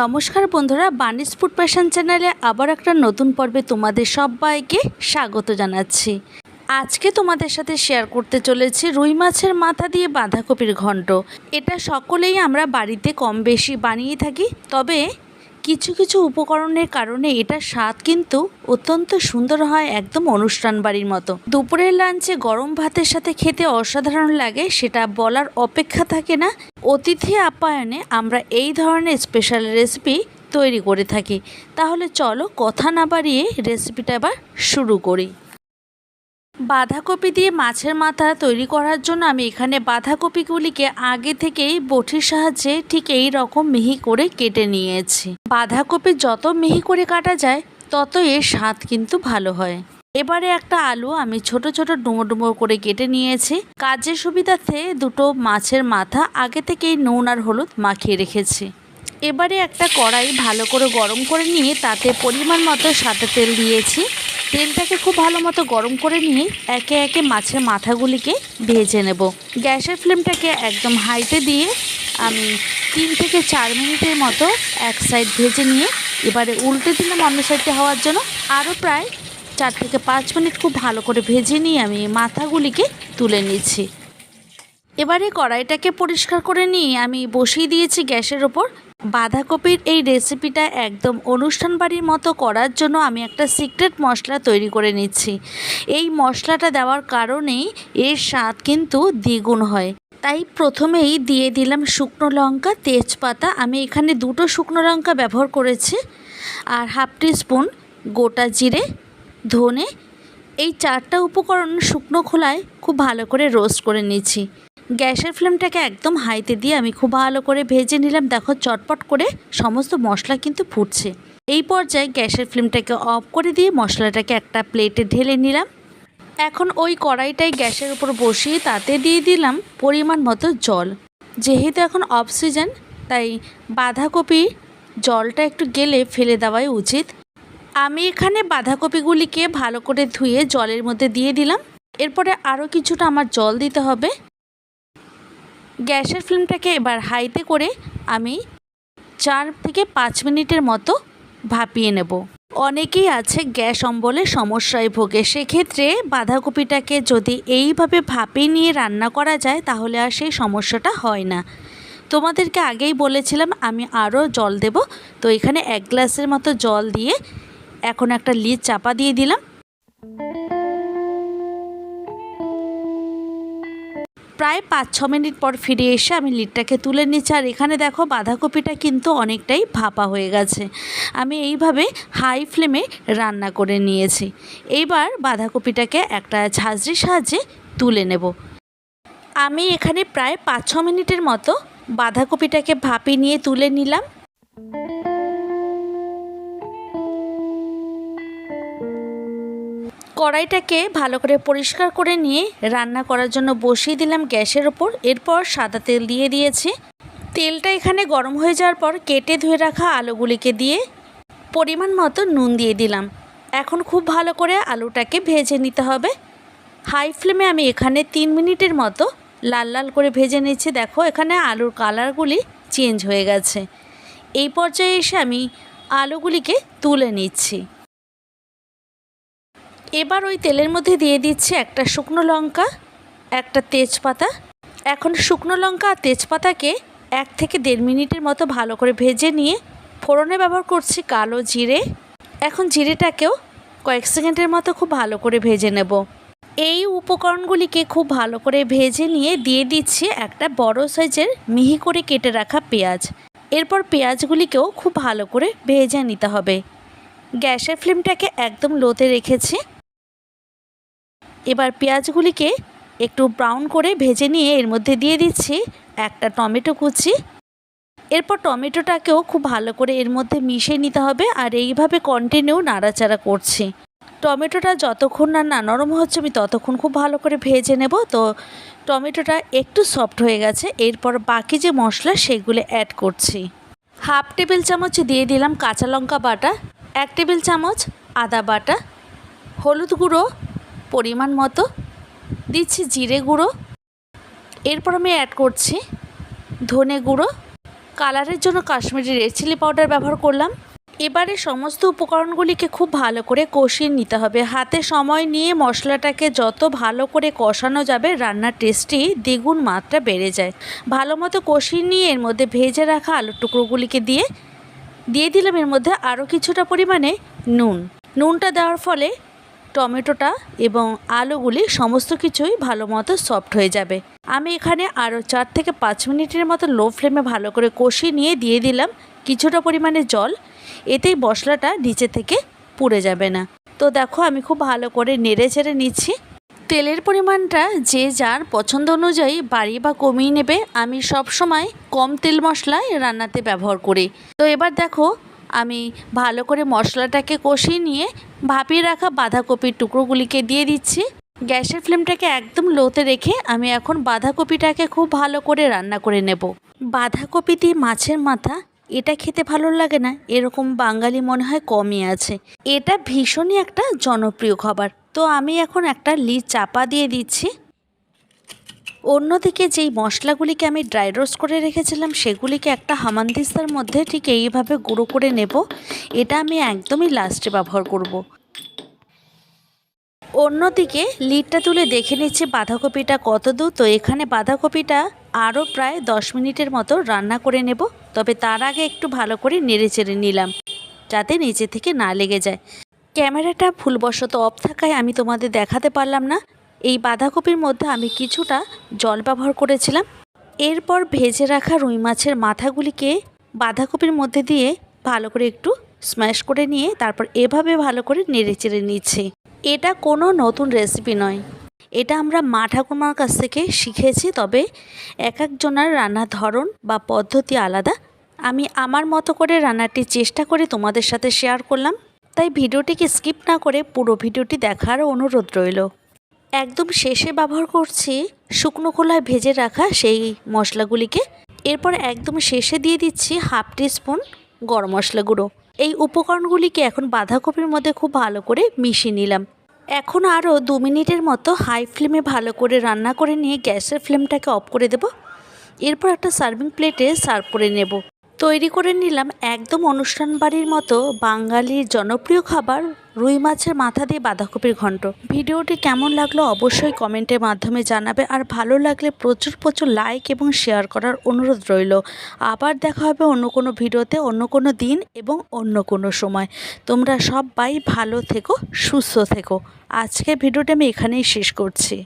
নমস্কার বন্ধুরা বানিস food passion চ্যানেলে আবার একটা নতুন পর্বে তোমাদের সবাইকে স্বাগত জানাচ্ছি। আজকে তোমাদের সাথে শেয়ার করতে চলেছি রুই মাছের মাথা দিয়ে বাঁধাকপির ঘন্ট। এটা সকলেই আমরা বাড়িতে কম বেশি বানিয়ে থাকি, তবে কিছু কিছু উপকরণের কারণে এটার স্বাদ কিন্তু অত্যন্ত সুন্দর হয় একদম অনুষ্ঠান বাড়ির মতো। দুপুরের লাঞ্চে গরম ভাতের সাথে খেতে অসাধারণ লাগে, সেটা বলার অপেক্ষা থাকে না। অতিথি আপ্যায়নে আমরা এই ধরনের স্পেশাল রেসিপি তৈরি করে থাকি। তাহলে চলো কথা না বাড়িয়ে রেসিপিটা আবার শুরু করি। বাঁধাকপি দিয়ে মাছের মাথা তৈরি করার জন্য আমি এখানে বাঁধাকপিগুলিকে আগে থেকেই বটির সাহায্যে ঠিক এই রকম মিহি করে কেটে নিয়েছি। বাঁধাকপি যত মিহি করে কাটা যায় তত এর স্বাদ কিন্তু ভালো হয়। এবারে একটা আলু আমি ছোট ছোট ডুমো ডুমো করে কেটে নিয়েছি। কাজের সুবিধার্থে দুটো মাছের মাথা আগে থেকেই নুন আর হলুদ মাখিয়ে রেখেছি। এবারে একটা কড়াই ভালো করে গরম করে নিয়ে তাতে পরিমাণ মতো সাদা তেল দিয়েছি। তেলটাকে খুব ভালো মতো গরম করে নিয়ে একে একে মাছের মাথাগুলিকে ভেজে নেব। গ্যাসের ফ্লেমটাকে একদম হাইতে দিয়ে আমি তিন থেকে চার মিনিটের মতো এক সাইড ভেজে নিয়ে এবারে উল্টে দিলাম অন্য সাইডে হওয়ার জন্য। আরও প্রায় চার থেকে পাঁচ মিনিট খুব ভালো করে ভেজে নিয়ে আমি মাথাগুলিকে তুলে নিচ্ছি। এবারে কড়াইটাকে পরিষ্কার করে নিয়ে আমি বসিয়ে দিয়েছি গ্যাসের ওপর। বাঁধাকপির এই রেসিপিটা একদম অনুষ্ঠান বাড়ির মতো করার জন্য আমি একটা সিক্রেট মশলা তৈরি করে নিচ্ছি। এই মশলাটা দেওয়ার কারণেই এর স্বাদ কিন্তু দ্বিগুণ হয়। তাই প্রথমেই দিয়ে দিলাম শুকনো লঙ্কা, তেজপাতা। আমি এখানে দুটো শুকনো লঙ্কা ব্যবহার করেছি। আর হাফ স্পুন গোটা জিরে, ধনে। এই চারটা উপকরণ শুকনো খোলায় খুব ভালো করে রোস্ট করে নিচ্ছি। গ্যাসের ফ্লেমটাকে একদম হাইতে দিয়ে আমি খুব ভালো করে ভেজে নিলাম। দেখো, চটপট করে সমস্ত মশলা কিন্তু ফুটছে। এই পর্যায়ে গ্যাসের ফ্লেমটাকে অফ করে দিয়ে মশলাটাকে একটা প্লেটে ঢেলে নিলাম। এখন ওই কড়াইটাই গ্যাসের উপর বসিয়ে তাতে দিয়ে দিলাম পরিমাণ মতো জল। যেহেতু এখন অফ সিজন, তাই বাঁধাকপি জলটা একটু গেলে ফেলে দেওয়াই উচিত। আমি এখানে বাঁধাকপিগুলিকে ভালো করে ধুয়ে জলের মধ্যে দিয়ে দিলাম। এরপরে আরও কিছুটা আমার জল দিতে হবে। গ্যাসের ফ্লেমটাকে এবার হাইতে করে আমি চার থেকে পাঁচ মিনিটের মতো ভাপিয়ে নেব। অনেকেই আছে গ্যাস অম্বলে সমস্যায় ভোগে। সেক্ষেত্রে বাঁধাকপিটাকে যদি এইভাবে ভাপিয়ে নিয়ে রান্না করা যায়, তাহলে আর সেই সমস্যাটা হয় না। তোমাদেরকে আগেই বলেছিলাম, আমি আরও জল দেব। তো এখানে এক গ্লাসের মতো জল দিয়ে এখন একটা লিড চাপা দিয়ে দিলাম। প্রায় পাঁচ, ছ মিনিট পর ফিরে এসে আমি লিডটাকে তুলে নিচ্ছি। আর এখানে দেখো বাঁধাকপিটা কিন্তু অনেকটাই ভাপা হয়ে গেছে। আমি এইভাবে হাই ফ্লেমে রান্না করে নিয়েছি। এইবার বাঁধাকপিটাকে একটা ঝাঁঝরির সাহায্যে তুলে নেব। আমি এখানে প্রায় পাঁচ, ছ মিনিটের মতো বাঁধাকপিটাকে ভাপি নিয়ে তুলে নিলাম। কড়াইটাকে ভালো করে পরিষ্কার করে নিয়ে রান্না করার জন্য বসিয়ে দিলাম গ্যাসের ওপর। এরপর সাদা তেল দিয়ে দিয়েছি। তেলটা এখানে গরম হয়ে যাওয়ার পর কেটে ধুয়ে রাখা আলুগুলিকে দিয়ে পরিমাণ মতো নুন দিয়ে দিলাম। এখন খুব ভালো করে আলুটাকে ভেজে নিতে হবে। হাই ফ্লেমে আমি এখানে তিন মিনিটের মতো লাল লাল করে ভেজে নিচ্ছি। দেখো, এখানে আলুর কালারগুলি চেঞ্জ হয়ে গেছে। এই পর্যায়ে এসে আমি আলুগুলিকে তুলে নিচ্ছি। এবার ওই তেলের মধ্যে দিয়ে দিচ্ছি একটা শুকনো লঙ্কা, একটা তেজপাতা। এখন শুকনো লঙ্কা আর তেজপাতাকে এক থেকে দেড় মিনিটের মতো ভালো করে ভেজে নিয়ে ফোড়নে ব্যবহার করছি কালো জিরে। এখন জিরেটাকেও কয়েক সেকেন্ডের মতো খুব ভালো করে ভেজে নেব। এই উপকরণগুলিকে খুব ভালো করে ভেজে নিয়ে দিয়ে দিচ্ছি একটা বড় সাইজের মিহি করে কেটে রাখা পেঁয়াজ। এরপর পেঁয়াজগুলিকেও খুব ভালো করে ভেজে নিতে হবে। গ্যাসের ফ্লেমটাকে একদম লোতে রেখেছি। এবার পেঁয়াজগুলিকে একটু ব্রাউন করে ভেজে নিয়ে এর মধ্যে দিয়ে দিচ্ছি একটা টমেটো কুচি। এরপর টমেটোটাকেও খুব ভালো করে এর মধ্যে মিশিয়ে নিতে হবে আর এইভাবে কন্টিনিউ নাড়াচাড়া করছি। টমেটোটা যতক্ষণ না না নরম হচ্ছে আমি ততক্ষণ খুব ভালো করে ভেজে নেব। তো টমেটোটা একটু সফট হয়ে গেছে, এরপর বাকি যে মশলা সেগুলো অ্যাড করছি। হাফ টেবিল চামচ দিয়ে দিলাম কাঁচা লঙ্কা বাটা, এক টেবিল চামচ আদা বাটা, হলুদ গুঁড়ো পরিমাণ মতো দিচ্ছি জিরে গুঁড়ো। এরপর আমি অ্যাড করছি ধনে গুঁড়ো। কালারের জন্য কাশ্মীরি রেড চিলি পাউডার ব্যবহার করলাম। এবারে সমস্ত উপকরণগুলিকে খুব ভালো করে কষিয়ে নিতে হবে। হাতে সময় নিয়ে মশলাটাকে যত ভালো করে কষানো যাবে, রান্নার টেস্টটি দ্বিগুণ মাত্রা বেড়ে যায়। ভালো মতো কষিয়ে নিয়ে এর মধ্যে ভেজে রাখা আলুর টুকরোগুলিকে দিয়ে দিয়ে দিলাম এর মধ্যে আরও কিছুটা পরিমাণে নুন। নুনটা দেওয়ার ফলে টমেটোটা এবং আলুগুলি সমস্ত কিছুই ভালো মতো সফট হয়ে যাবে। আমি এখানে আরও চার থেকে পাঁচ মিনিটের মতো লো ফ্লেমে ভালো করে কষিয়ে নিয়ে দিয়ে দিলাম কিছুটা পরিমাণে জল। এতেই মশলাটা নিচে থেকে পুড়ে যাবে না। তো দেখো আমি খুব ভালো করে নেড়ে চেড়ে নিচ্ছি। তেলের পরিমাণটা যে যার পছন্দ অনুযায়ী বাড়িয়ে বা কমিয়ে নেবে। আমি সব সময় কম তেল মশলায় রান্নাতে ব্যবহার করি। তো এবার দেখো আমি ভালো করে মশলাটাকে কষিয়ে নিয়ে ভাপিয়ে রাখা বাঁধাকপির টুকরোগুলিকে দিয়ে দিচ্ছি। গ্যাসের ফ্লেমটাকে একদম লোতে রেখে আমি এখন বাঁধাকপিটাকে খুব ভালো করে রান্না করে নেব। বাঁধাকপি দিয়ে মাছের মাথা, এটা খেতে ভালো লাগে না, এরকম বাঙালি মনে হয় কমই আছে। এটা ভীষণই একটা জনপ্রিয় খাবার। তো আমি এখন একটা লিড চাপা দিয়ে দিচ্ছি। অন্যদিকে যেই মশলাগুলিকে আমি ড্রাই রোস্ট করে রেখেছিলাম, সেগুলিকে একটা হামানদিস্তার মধ্যে ঠিক এইভাবে গুঁড়ো করে নেব। এটা আমি একদমই লাস্টে ব্যবহার করব। অন্যদিকে লিডটা তুলে দেখে নিচ্ছি বাঁধাকপিটা কত দূর। তো এখানে বাঁধাকপিটা আরও প্রায় দশ মিনিটের মতো রান্না করে নেব। তবে তার আগে একটু ভালো করে নেড়ে চেড়ে নিলাম, যাতে নিচে থেকে না লেগে যায়। ক্যামেরাটা ভুলবশত অফ থাকায় আমি তোমাদের দেখাতে পারলাম না। এই বাঁধাকপির মধ্যে আমি কিছুটা জল ব্যবহার করেছিলাম। এরপর ভেজে রাখা রুই মাছের মাথাগুলিকে বাঁধাকপির মধ্যে দিয়ে ভালো করে একটু স্ম্যাশ করে নিয়ে তারপর এভাবে ভালো করে নেড়ে চেড়ে নিচ্ছে। এটা কোনো নতুন রেসিপি নয়। এটা আমরা মা ঠাকুমার কাছ থেকে শিখেছি, তবে এক একজনের রান্নার ধরন বা পদ্ধতি আলাদা। আমি আমার মতো করে রান্নাটি চেষ্টা করে তোমাদের সাথে শেয়ার করলাম। তাই ভিডিওটিকে স্কিপ না করে পুরো ভিডিওটি দেখার অনুরোধ রইল। একদম শেষে ব্যবহার করছি, শুকনো খোলায় ভেজে রাখা সেই মশলাগুলিকে। এরপর একদম শেষে দিয়ে দিচ্ছি হাফ স্পুন গরম মশলা গুঁড়ো। এই উপকরণগুলিকে এখন বাঁধাকপির মধ্যে খুব ভালো করে মিশিয়ে নিলাম। এখন আরও দু মিনিটের মতো হাই ফ্লেমে ভালো করে রান্না করে নিয়ে গ্যাসের ফ্লেমটাকে অফ করে দেব। এরপর একটা সার্ভিং প্লেটে সার্ভ করে নেব। তৈরি করে নিলাম একদম অনুষ্ঠান বাড়ির মতো বাঙালির জনপ্রিয় খাবার রুই মাছের মাথা দিয়ে বাঁধাকপির ঘন্ট। ভিডিওটি কেমন লাগল অবশ্যই কমেন্টের মাধ্যমে জানাবে আর ভালো লাগলে প্রচুর প্রচুর লাইক এবং শেয়ার করার অনুরোধ রইল। আবার দেখা হবে অন্য কোনো ভিডিওতে অন্য কোনো দিন এবং অন্য কোনো সময়। তোমরা সবাই ভালো থেকো, সুস্থ থেকো। আজকে ভিডিওটা আমি এখানেই শেষ করছি।